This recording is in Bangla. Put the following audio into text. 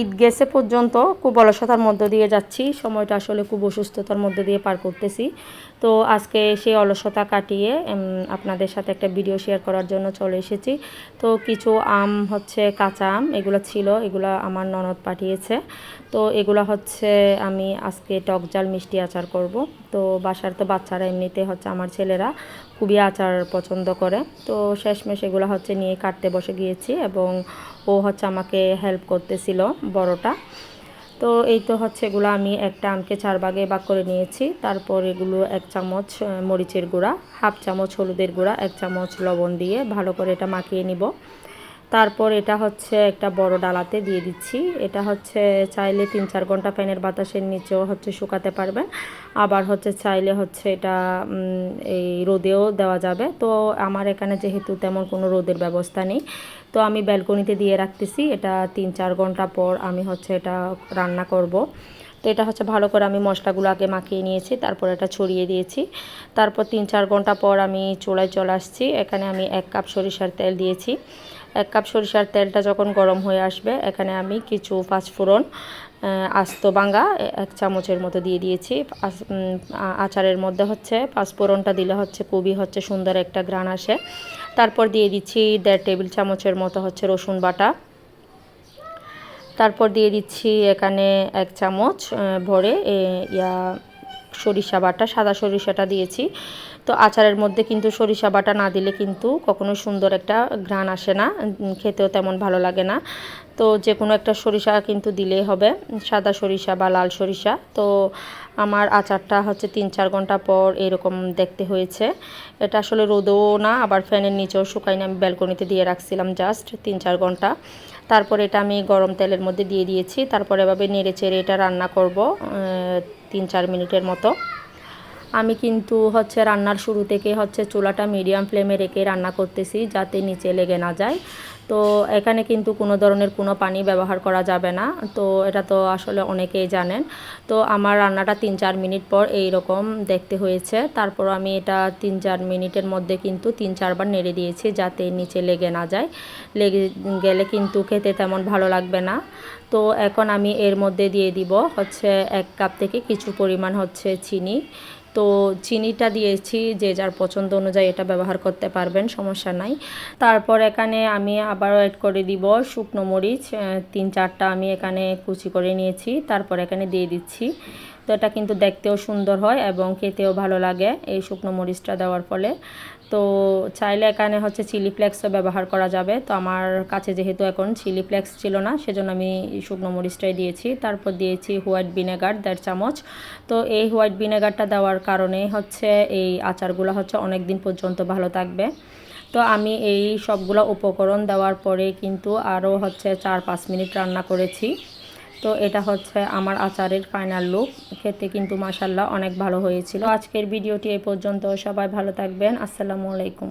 ঈদ গেছে পর্যন্ত খুব অলসতার মধ্য দিয়ে যাচ্ছি। সময়টা আসলে খুব অসুস্থতার মধ্য দিয়ে পার করতেছি। তো আজকে সেই অলসতা কাটিয়ে আপনাদের সাথে একটা ভিডিও শেয়ার করার জন্য চলে এসেছি। তো কিছু আম হচ্ছে, কাঁচা আম, এগুলো ছিল, এগুলো আমার ননদ পাঠিয়েছে। তো এগুলো হচ্ছে আমি আজকে টক জাল মিষ্টি আচার করব। তো বাসার তো বাচ্চারা এমনিতে হচ্ছে আমার ছেলেরা খুবই আচার পছন্দ করে। তো শেষমেশ এগুলো হচ্ছে নিয়ে কাটতে বসে গিয়েছি এবং ও হচ্ছে আমাকে হেল্প করতেছিল বড়টা। তো এই তো হচ্ছে এগুলো আমি একটা আমকে চার ভাগে ভাগ করে নিয়েছি। তারপর এগুলো এক চামচ মরিচের গুঁড়া, হাফ চামচ হলুদের গুঁড়া, এক চামচ লবণ দিয়ে ভালো করে এটা মাখিয়ে নিব। তারপর এটা হচ্ছে একটা বড় ডালাতে দিয়ে দিচ্ছি। এটা হচ্ছে চাইলে তিন চার ঘণ্টা ফ্যানের বাতাসের নিচেও হচ্ছে শুকাতে পারবেন। আবার হচ্ছে চাইলে হচ্ছে এটা এই রোদেও দেওয়া যাবে। তো আমার এখানে যেহেতু তেমন কোনো রোদের ব্যবস্থা নেই, তো আমি ব্যালকনিতে দিয়ে রাখতেছি। এটা তিন চার ঘণ্টা পর আমি হচ্ছে এটা রান্না করব। তো এটা হচ্ছে ভালো করে আমি মশলাগুলো আগে মাখিয়ে নিয়েছি, তারপর এটা ছড়িয়ে দিয়েছি। তারপর তিন চার ঘণ্টা পর আমি চুলায় চলে আসছি। এখানে আমি এক কাপ সরিষার তেল দিয়েছি। এক কাপ সরিষার তেলটা যখন গরম হয়ে আসবে, এখানে আমি কিছু পাঁচফোড়ন আস্ত বাঙ্গা, এক চামচের মতো দিয়ে দিয়েছি। আচারের মধ্যে হচ্ছে পাঁচফোড়নটা দিলে হচ্ছে খুবই হচ্ছে সুন্দর একটা গ্রান আসে। তারপর দিয়ে দিচ্ছি দেড় টেবিল চামচের মতো হচ্ছে রসুন বাটা। তারপর দিয়ে দিচ্ছি এখানে এক চামচ ভরে ইয়া সরিষা বাটা, সাদা সরিষাটা দিয়েছি। তো আচারের মধ্যে কিন্তু সরিষা বাটা না দিলে কিন্তু কখনো সুন্দর একটা ঘ্রাণ আসে না খেতেও তেমন ভালো লাগে না। তো যে কোনো একটা সরিষা কিন্তু দিলেই হবে, সাদা সরিষা বা লাল সরিষা। তো আমার আচারটা হচ্ছে তিন চার ঘণ্টা পর এরকম দেখতে হয়েছে। এটা আসলে রোদও না, আবার ফ্যানের নিচেও শুকাই না, আমি ব্যালকনিতে দিয়ে রাখছিলাম জাস্ট তিন চার ঘণ্টা। তারপর এটা আমি গরম তেলের মধ্যে দিয়ে দিয়েছি, তারপর এভাবে নেড়ে চেড়ে এটা রান্না করব তিন চার মিনিটের মতো। আমি কিন্তু হচ্ছে রান্নার শুরু থেকে হচ্ছে চুলাটা মিডিয়াম ফ্লেমে রেখে রান্না করতেছি যাতে নিচে লেগে না যায়। তো এখানে কিন্তু কোনো ধরনের কোনো পানি ব্যবহার করা যাবে না। তো এটা তো আসলে অনেকেই জানেন। তো আমার রান্নাটা তিন চার মিনিট পর এই রকম দেখতে হয়েছে। তারপর আমি এটা তিন চার মিনিটের মধ্যে কিন্তু তিন চারবার নেড়ে দিয়েছি যাতে নিচে লেগে না যায়। লেগে গেলে কিন্তু খেতে তেমন ভালো লাগবে না। তো এখন আমি এর মধ্যে দিয়ে দিব হচ্ছে এক কাপ থেকে কিছু পরিমাণ হচ্ছে চিনি। তো চিনিটা দিয়েছি যে যার পছন্দ অনুযায়ী এটা ব্যবহার করতে পারবেন, সমস্যা নাই। তারপর এখানে আমি আবারও অ্যাড করে দিব। শুকনো মরিচ তিন চারটা আমি এখানে কুচি করে নিয়েছি। তারপর এখানে দিয়ে দিচ্ছি। তো এটা কিন্তু দেখতেও সুন্দর হয় এবং খেতেও ভালো লাগে এই শুকনো মরিচটা দেওয়ার ফলে। তো চাইলে এখানে হচ্ছে চিলি ফ্লেক্সও ব্যবহার করা যাবে। তো আমার কাছে যেহেতু এখন চিলি ফ্লেক্স ছিল না, সেজন্য আমি শুকনো মরিচটাই দিয়েছি। তারপর দিয়েছি হোয়াইট ভিনেগার দেড় চামচ। তো এই হোয়াইট ভিনেগারটা দেওয়ার কারণে হচ্ছে এই আচারগুলো হচ্ছে অনেক দিন পর্যন্ত ভালো থাকবে। তো আমি এই সবগুলো উপকরণ দেওয়ার পরে কিন্তু আরও হচ্ছে চার পাঁচ মিনিট রান্না করেছি। তো এটা হচ্ছে আমার আচারের ফাইনাল লুক খেতে কিন্তু মাসাল্লাহ অনেক ভালো হয়েছিল। আজকের ভিডিওটি এ পর্যন্ত সবাই ভালো থাকবেন। আসসালামু আলাইকুম।